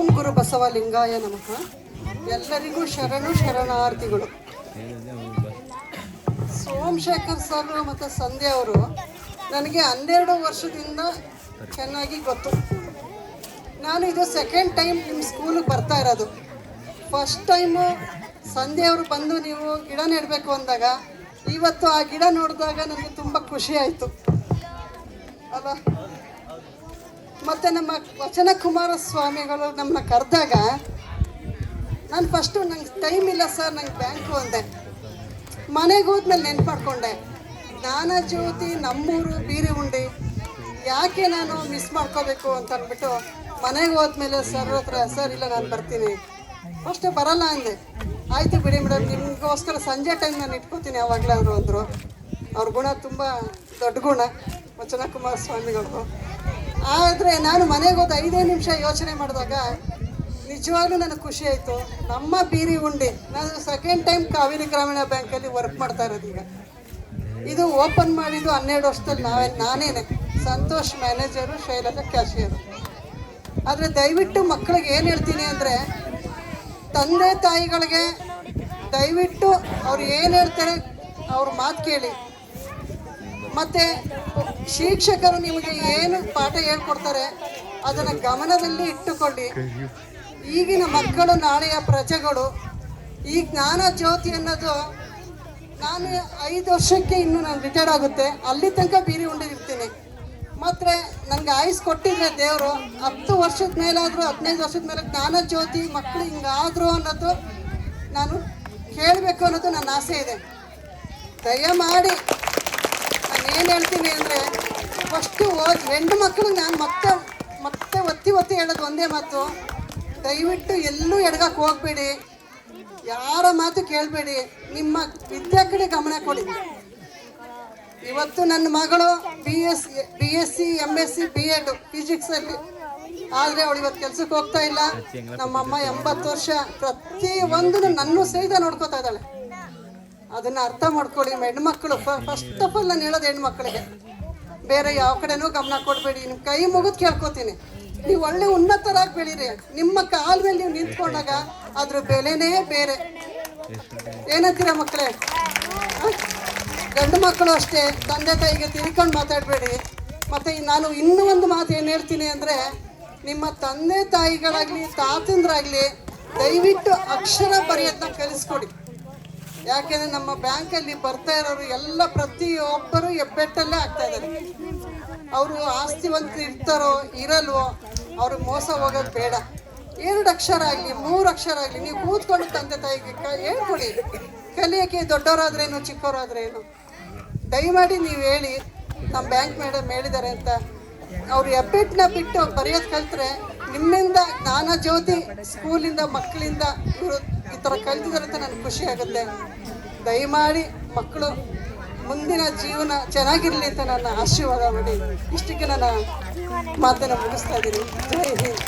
ಓಂ ಗುರು ಬಸವಲಿಂಗಾಯ ನಮಃ. ಎಲ್ಲರಿಗೂ ಶರಣು ಶರಣಾರ್ಥಿಗಳು. ಸೋಮಶೇಖರ್ ಸರ್ ಮತ್ತು ಸಂಧ್ಯಾ ಅವರು ನನಗೆ ಹನ್ನೆರಡು ವರ್ಷದಿಂದ ಚೆನ್ನಾಗಿ ಗೊತ್ತು. ನಾನು ಇದು ಸೆಕೆಂಡ್ ಟೈಮ್ ನಿಮ್ಮ ಸ್ಕೂಲಿಗೆ ಬರ್ತಾ ಇರೋದು. ಫಸ್ಟ್ ಟೈಮು ಸಂಧ್ಯಾ ಅವರು ಬಂದು ನೀವು ಗಿಡ ನೆಡಬೇಕು ಅಂದಾಗ, ಇವತ್ತು ಆ ಗಿಡ ನೋಡಿದಾಗ ನನಗೆ ತುಂಬ ಖುಷಿ ಆಯಿತು. ಅಲ್ಲ? ಮತ್ತು ನಮ್ಮ ವಚನ ಕುಮಾರ ಸ್ವಾಮಿಗಳು ನಮ್ಮನ್ನ ಕರೆದಾಗ, ನಾನು ಫಸ್ಟು ನಂಗೆ ಟೈಮ್ ಇಲ್ಲ ಸರ್ ನಂಗೆ ಬ್ಯಾಂಕು ಅಂದೆ. ಮನೆಗೆ ಹೋದ್ಮೇಲೆ ನೆನ್ಪು ಮಾಡ್ಕೊಂಡೆ ಜ್ಞಾನ ಜ್ಯೋತಿ ನಮ್ಮೂರು ಬೀರಿ ಉಂಡಿ, ಯಾಕೆ ನಾನು ಮಿಸ್ ಮಾಡ್ಕೋಬೇಕು ಅಂತ ಅಂದ್ಬಿಟ್ಟು ಮನೆಗೆ ಹೋದ್ಮೇಲೆ ಸರ್ ಹತ್ರ ಸರ್ ಇಲ್ಲ, ನಾನು ಬರ್ತೀನಿ. ಫಸ್ಟ್ ಬರಲ್ಲ ಅಂದೆ. ಆಯಿತು ಬಿಡಿ ಮೇಡಮ್ ನಿಮಗೋಸ್ಕರ ಸಂಜೆ ಟೈಮ್ ನಾನು ಇಟ್ಕೋತೀನಿ ಯಾವಾಗಲಾದ್ರು ಅಂದರು. ಅವ್ರ ಗುಣ ತುಂಬ ದೊಡ್ಡ ಗುಣ, ವಚನ ಕುಮಾರ ಆದರೆ ನಾನು ಮನೆಗೆ ಹೋದ ಐದೇ ನಿಮಿಷ ಯೋಚನೆ ಮಾಡಿದಾಗ ನಿಜವಾಗ್ಲೂ ನನಗೆ ಖುಷಿ ಆಯಿತು. ನಮ್ಮ ಬೀರಿ ಉಂಡಿ, ನಾನು ಸೆಕೆಂಡ್ ಟೈಮ್ ಕಾವೇರಿ ಗ್ರಾಮೀಣ ಬ್ಯಾಂಕಲ್ಲಿ ವರ್ಕ್ ಮಾಡ್ತಾ ಇರೋದು ಈಗ. ಇದು ಓಪನ್ ಮಾಡಿದ್ದು ಹನ್ನೆರಡು ವರ್ಷದಲ್ಲಿ ನಾವೇ, ನಾನೇನೆ. ಸಂತೋಷ್ ಮ್ಯಾನೇಜರು ಶೈಲಜಾ ಕ್ಯಾಶಿಯರು ಆದರೆ ದಯವಿಟ್ಟು ಮಕ್ಕಳಿಗೆ ಏನು ಹೇಳ್ತೀನಿ ಅಂದರೆ, ತಂದೆ ತಾಯಿಗಳಿಗೆ ದಯವಿಟ್ಟು ಅವ್ರು ಏನು ಹೇಳ್ತಾರೆ, ಅವ್ರ ಮಾತು ಕೇಳಿ. ಮತ್ತು ಶಿಕ್ಷಕರು ನಿಮಗೆ ಏನು ಪಾಠ ಹೇಳ್ಕೊಡ್ತಾರೆ, ಅದನ್ನು ಗಮನದಲ್ಲಿ ಇಟ್ಟುಕೊಳ್ಳಿ. ಈಗಿನ ಮಕ್ಕಳು, ನಾಳೆಯ ಪ್ರಜೆಗಳು, ಈ ಜ್ಞಾನ ಜ್ಯೋತಿ ಅನ್ನೋದು ನಾನು ಐದು ವರ್ಷಕ್ಕೆ ಇನ್ನು ನಾನು ರಿಟೈರ್ಡ್ ಆಗುತ್ತೆ. ಅಲ್ಲಿ ತನಕ ಬೀರಿ ಉಂಡಿರ್ತೀನಿ ಮಾತ್ರ ನನಗೆ ಆಯ್ಸ್ ಕೊಟ್ಟಿದ್ರೆ ದೇವರು, ಹತ್ತು ವರ್ಷದ ಮೇಲಾದರೂ, ಹದಿನೈದು ವರ್ಷದ ಮೇಲೆ ಜ್ಞಾನ ಜ್ಯೋತಿ ಮಕ್ಕಳು ಹಿಂಗಾದ್ರು ಅನ್ನೋದು ನಾನು ಕೇಳಬೇಕು ಅನ್ನೋದು ನನ್ನ ಆಸೆ ಇದೆ. ದಯಮಾಡಿ ಏನು ಹೇಳ್ತೀನಿ ಅಂದರೆ ಫಸ್ಟು ಓದ್ ಹೆಣ್ಣು ಮಕ್ಕಳಿಗೆ ನಾನು ಮತ್ತೆ ಮತ್ತೆ ಒತ್ತಿ ಒತ್ತಿ ಹೇಳೋದು ಒಂದೇ ಮಾತು. ದಯವಿಟ್ಟು ಎಲ್ಲೂ ಎಡಗಕ್ಕೆ ಹೋಗಬೇಡಿ. ಯಾರ ಮಾತು ಕೇಳಬೇಡಿ. ನಿಮ್ಮ ವಿದ್ಯೆ ಕಡೆ ಗಮನ ಕೊಡಿ. ಇವತ್ತು ನನ್ನ ಮಗಳು B S B S C M S C B Ed ಫಿಸಿಕ್ಸಲ್ಲಿ ಆದರೆ ಅವಳು ಇವತ್ತು ಕೆಲ್ಸಕ್ಕೆ ಹೋಗ್ತಾ ಇಲ್ಲ. ನಮ್ಮಮ್ಮ ಎಂಬತ್ತು ವರ್ಷ ಪ್ರತಿ ಒಂದು ನನ್ನ ಸಹಿತ ನೋಡ್ಕೋತಾ ಇದ್ದಾಳೆ. ಅದನ್ನ ಅರ್ಥ ಮಾಡ್ಕೊಳ್ಳಿ, ಹೆಣ್ಮಕ್ಳು. ಫಸ್ಟ್ ಆಫ್ ಆಲ್ ನಾನು ಹೇಳೋದು ಹೆಣ್ಮಕ್ಳಿಗೆ, ಬೇರೆ ಯಾವ ಕಡೆನೂ ಗಮನ ಕೊಡಬೇಡಿ ನಿಮ್ಮ ಕೈ ಮುಗಿದು ಕೇಳ್ಕೊತೀನಿ. ನೀವು ಒಳ್ಳೆ ಉನ್ನತರಾಗಿ ಬೆಳೀರಿ. ನಿಮ್ಮ ಕಾಲ ಮೇಲೆ ನೀವು ನಿಂತ್ಕೊಂಡಾಗ ಅದ್ರ ಬೆಲೆನೇ ಬೇರೆ. ಏನಂತೀರ ಮಕ್ಕಳೇ? ಗಂಡು ಮಕ್ಕಳು ಅಷ್ಟೇ, ತಂದೆ ತಾಯಿಗೆ ತಿಳ್ಕೊಂಡು ಮಾತಾಡಬೇಡಿ. ಮತ್ತು ನಾನು ಇನ್ನೂ ಒಂದು ಮಾತು ಏನು ಹೇಳ್ತೀನಿ ಅಂದರೆ, ನಿಮ್ಮ ತಂದೆ ತಾಯಿಗಳಾಗಲಿ, ತಾತಂದ್ರಾಗಲಿ ದಯವಿಟ್ಟು ಅಕ್ಷರ ಬರೆಯೋದನ್ನ ಕಲಿಸ್ಕೊಡಿ. ಯಾಕೆಂದ್ರೆ ನಮ್ಮ ಬ್ಯಾಂಕಲ್ಲಿ ಬರ್ತಾ ಇರೋರು ಎಲ್ಲ ಪ್ರತಿಯೊಬ್ಬರು ಹೆಬ್ಬೆಟ್ಟಲ್ಲೇ ಆಗ್ತಾ ಇದ್ದಾರೆ. ಅವರು ಆಸ್ತಿವಂತ ಇರ್ತಾರೋ ಇರಲ್ವೋ ಅವರು ಮೋಸ ಹೋಗೋದು ಬೇಡ. ಎರಡು ಅಕ್ಷರ ಆಗಲಿ, ಮೂರು ಅಕ್ಷರ ಆಗಲಿ, ನೀವು ಕೂತ್ಕೊಂಡು ತಂದೆ ತಾಯಿಗೆ ಹೇಳ್ಕೊಡಿ. ಕಲಿಯೋಕ್ಕೆ ದೊಡ್ಡವರಾದ್ರೇನು, ಚಿಕ್ಕವರಾದ್ರೇನು? ದಯಮಾಡಿ ನೀವು ಹೇಳಿ ನಮ್ಮ ಬ್ಯಾಂಕ್ ಮೇಡಮ್ ಹೇಳಿದ್ದಾರೆ ಅಂತ. ಅವ್ರು ಹೆಬ್ಬೆಟ್ಟನ್ನ ಬಿಟ್ಟು ಬರೆಯೋದು ಕಲ್ತ್ರೆ ನಿಮ್ಮಿಂದ ಜ್ಞಾನ ಜ್ಯೋತಿ, ಸ್ಕೂಲಿಂದ, ಮಕ್ಕಳಿಂದ ಇವರು ಥರ ಕಲ್ತಿದ್ದಾರೆ ಅಂತ ನನಗೆ ಖುಷಿ ಆಗುತ್ತೆ. ದಯಮಾಡಿ ಮಕ್ಕಳು ಮುಂದಿನ ಜೀವನ ಚೆನ್ನಾಗಿರಲಿ ಅಂತ ನನ್ನ ಆಶೀರ್ವಾದ ಮಾಡಿ ಇಷ್ಟಕ್ಕೆ ನಾನು ಮಾತನ್ನು ಮುಗಿಸ್ತಾ ಇದ್ದೀನಿ. ಜೈ ಹಿಂದ್.